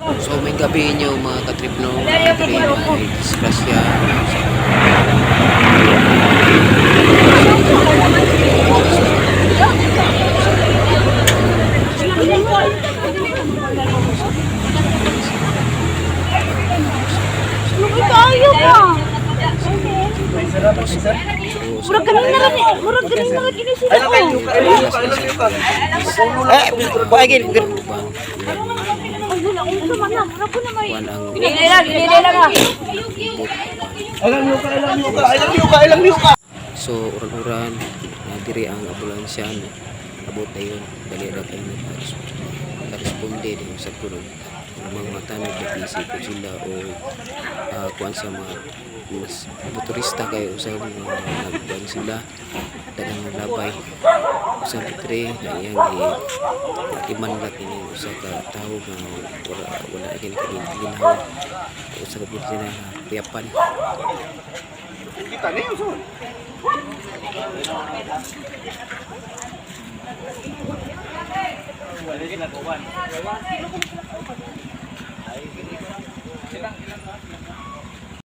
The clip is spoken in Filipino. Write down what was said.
So may gabi niyo mga katrip no, mga ay disgrasya Tayo pa. Murag galing na rin. Murag galing na rin sila ko. Eh, bagay. So uran-uran na diri ang ambulansya no. Abot na yun, dali ra kayo nagresponde din sa kuno. Mga matanong na busy ko sila o uh, kuan sa mga mas motorista kayo sa mga nagkuan sila dagang nalabay sa pitre na iyang i iman lang ini sa ka tao nga wala wala gini ginawa sa kabuti na tiyapan Kita niyo, so.